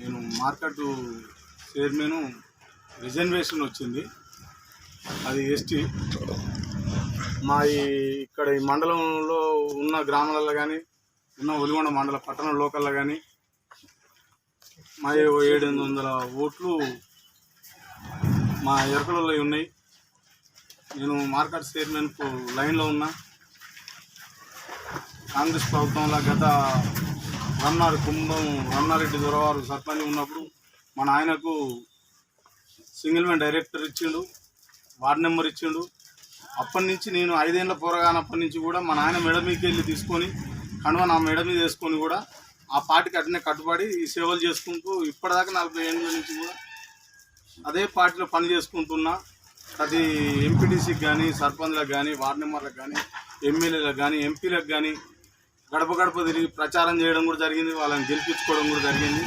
నేను market chairman reservation వచ్చింది. అది ఎస్టీ. మా ఈ ఇక్కడ ఈ మండలంలో ఉన్న గ్రామాలలో కానీ ఉన్న ఒలిగొండ మండల పట్టణ లోకల్లో కానీ మా ఏడు ఎనిమిది వందల ఓట్లు మా ఎరకలలో ఉన్నాయి. నేను మార్కెట్ చైర్మన్కు లైన్లో ఉన్నా. కాంగ్రెస్ ప్రభుత్వంలో గత రన్నారి కుంభం రన్నారెడ్డి దొరవారు సర్పంచ్ ఉన్నప్పుడు మా నాయనకు సింగిల్ మ్యాన్ డైరెక్టర్ ఇచ్చిండు వార్డ్ నెంబర్ ఇచ్చిండు. అప్పటి నుంచి నేను ఐదేళ్ళ పోరగానప్పటి నుంచి కూడా మా నాయన మెడ మీదకి వెళ్ళి తీసుకొని కనుమ నా మెడ మీద వేసుకొని కూడా ఆ పార్టీకి అట్నే కట్టుబడి ఈ సేవలు చేసుకుంటూ ఇప్పటిదాకా నలభై ఏళ్ళ నుంచి కూడా అదే పార్టీలో పని చేసుకుంటున్నా. ప్రతి ఎంపీటీసీకి కానీ సర్పంచ్లకు కానీ వార్డు మెంబర్లకు కానీ ఎమ్మెల్యేలకు కానీ ఎంపీలకు కానీ గడప గడప తిరిగి ప్రచారం చేయడం కూడా జరిగింది వాళ్ళని గెలిపించుకోవడం కూడా జరిగింది.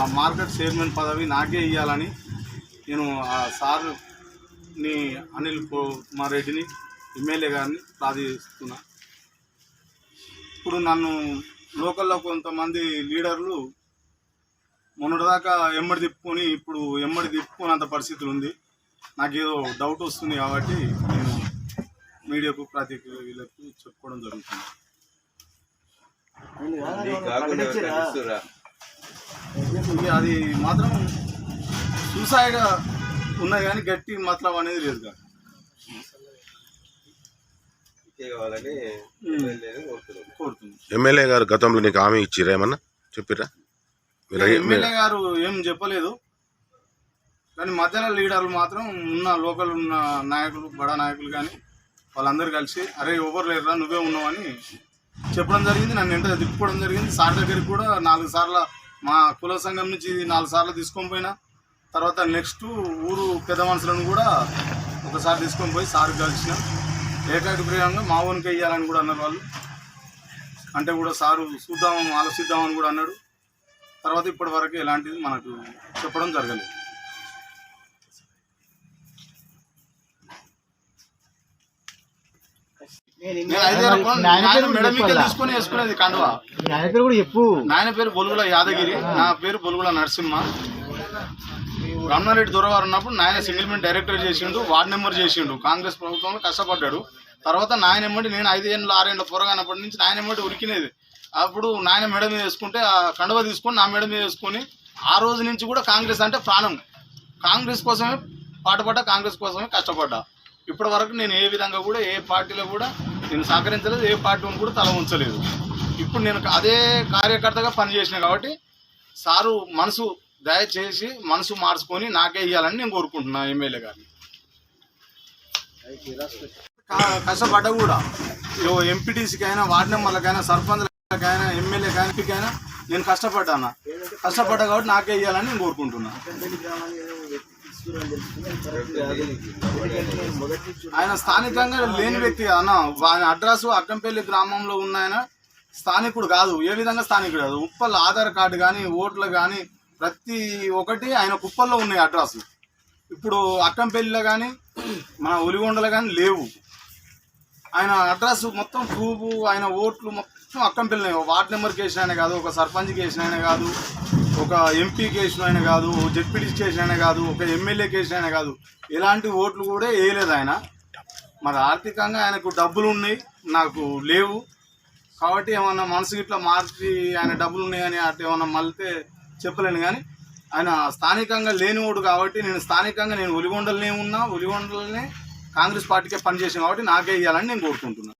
ఆ మార్కెట్ చైర్మన్ పదవి నాకే ఇవ్వాలని నేను ఆ సార్ని అనిల్ కుమార్ రెడ్డిని ఎమ్మెల్యే గారిని ప్రార్థిస్తున్నా. ఇప్పుడు నన్ను లోకల్లో కొంతమంది లీడర్లు మొన్నటిదాకా ఎమ్మడి తిప్పుకొని ఇప్పుడు ఎమ్మడి తిప్పుకున్నంత పరిస్థితులు ఉంది. నాకేదో డౌట్ వస్తుంది కాబట్టి నేను మీడియాకు ప్రతి వీళ్ళకు చెప్పుకోవడం జరుగుతుంది. అది మాత్రం సూసైడ్ ఉన్నది కానీ గట్టి మాత్రం అనేది లేదు కాదు. ఎమ్మెల్యే గారు గతంలో నీకు హామీ ఇచ్చిరా ఏమన్నా? చెప్పిరా ఎమ్మెల్యే గారు ఏం చెప్పలేదు. కానీ మధ్యలో లీడర్లు మాత్రం ఉన్న లోకల్ ఉన్న నాయకులు బడా నాయకులు కానీ వాళ్ళందరూ కలిసి అరే ఎవరు లేరురా? నువ్వే ఉన్నావని చెప్పడం జరిగింది నన్ను ఎంట తిప్పుకోవడం జరిగింది. సార్ దగ్గరికి కూడా నాలుగు సార్లు మా కుల సంఘం నుంచి నాలుగు సార్లు తీసుకొని పోయినా. తర్వాత నెక్స్ట్ ఊరు పెద్ద మనుషులను కూడా ఒకసారి తీసుకొని పోయి సార్ కలిసిన. ఏకాగ్రీయంగా మా ఊరికి వెయ్యాలని కూడా అన్నారు వాళ్ళు. అంటే కూడా సారు చూద్దాం ఆలోచిద్దామని కూడా అన్నాడు. తర్వాత ఇప్పటి వరకు ఎలాంటిది మనకు చెప్పడం జరగలేదు. తీసుకొని వేసుకునేది కండువా. ఆయన పేరు కూడా చెప్పు. నాయన పేరు బొలుగుల యాదగిరి. నా పేరు బొలుగుల నరసింహ. రమణారెడ్డి దొరవారు ఉన్నప్పుడు నాయన సింగిల్ మెన్ డైరెక్టర్ చేసిండు వార్డ్ నెంబర్ చేసిండు. కాంగ్రెస్ ప్రభుత్వంలో కష్టపడ్డాడు. తర్వాత నాయన ఎమ్మటి నేను ఐదేళ్ళు ఆరేళ్ళ పొరగానప్పటి నుంచి నాయన ఎమ్మటి ఉరికినేది. అప్పుడు నాయన మెడ మీద వేసుకుంటే ఆ కండువ తీసుకొని నా మెడ మీద వేసుకొని ఆ రోజు నుంచి కూడా కాంగ్రెస్ అంటే ప్రాణం. కాంగ్రెస్ కోసమే పాటుపడ్డా కాంగ్రెస్ కోసమే కష్టపడ్డా. ఇప్పటి వరకు నేను ఏ విధంగా కూడా ఏ పార్టీలో కూడా నేను సహకరించలేదు ఏ పార్టీని కూడా తల ఉంచలేదు. ఇప్పుడు నేను అదే కార్యకర్తగా పనిచేసిన కాబట్టి సారు మనసు దయచేసి మనసు మార్చుకొని నాకే ఇవ్వాలని నేను కోరుకుంటున్నా ఎమ్మెల్యే గారిని. కష్టపడ్డ కష్టపడ్డా కూడా. ఎంపీటీసీకైనా వార్డు మెంబర్లకైనా సర్పంచ్లకైనా ఎమ్మెల్యేకైనా ఎంపీకైనా నేను కష్టపడ్డాను? కష్టపడ్డా కాబట్టి నాకే ఇవ్వాలని నేను కోరుకుంటున్నాను ఆయన స్థానికంగా లేని వ్యక్తి అన్న. ఆయన అడ్రస్ అడ్డంపల్లి గ్రామంలో ఉన్న ఆయన స్థానికుడు కాదు. ఏ విధంగా స్థానికుడు కాదు. ఉప్పల్ ఆధార్ కార్డు కానీ ఓట్లు కానీ ప్రతి ఒక్కటి ఆయన కుప్పల్లో ఉన్నాయి అడ్రస్. ఇప్పుడు అక్కంపల్లిలో కానీ మన ఒలిగొండలో కానీ లేవు. ఆయన అడ్రస్ మొత్తం ప్రూఫ్ ఆయన ఓట్లు మొత్తం అక్కంపల్లి వార్డ్ నెంబర్కి వేసిన ఆయన కాదు ఒక సర్పంచ్కి వేసిన ఆయన కాదు. ఒక ఎంపీ కేసులు అయినా కాదు జడ్పీటీ కేసు అయినా కాదు ఒక ఎమ్మెల్యే కేసు అయినా కాదు ఇలాంటి ఓట్లు కూడా వేయలేదు ఆయన. మరి ఆర్థికంగా ఆయనకు డబ్బులు ఉన్నాయి నాకు లేవు. కాబట్టి ఏమన్నా మనసు ఇట్లా మార్చి ఆయన డబ్బులు ఉన్నాయని అట్లా ఏమన్నా మళ్ళీ చెప్పలేను కానీ ఆయన స్థానికంగా లేనివాడు కాబట్టి నేను స్థానికంగా నేను ఒలిగొండలనే ఉన్నా ఒలిగొండలనే కాంగ్రెస్ పార్టీకే పనిచేసాను కాబట్టి నాకే ఇవ్వాలని నేను కోరుకుంటున్నాను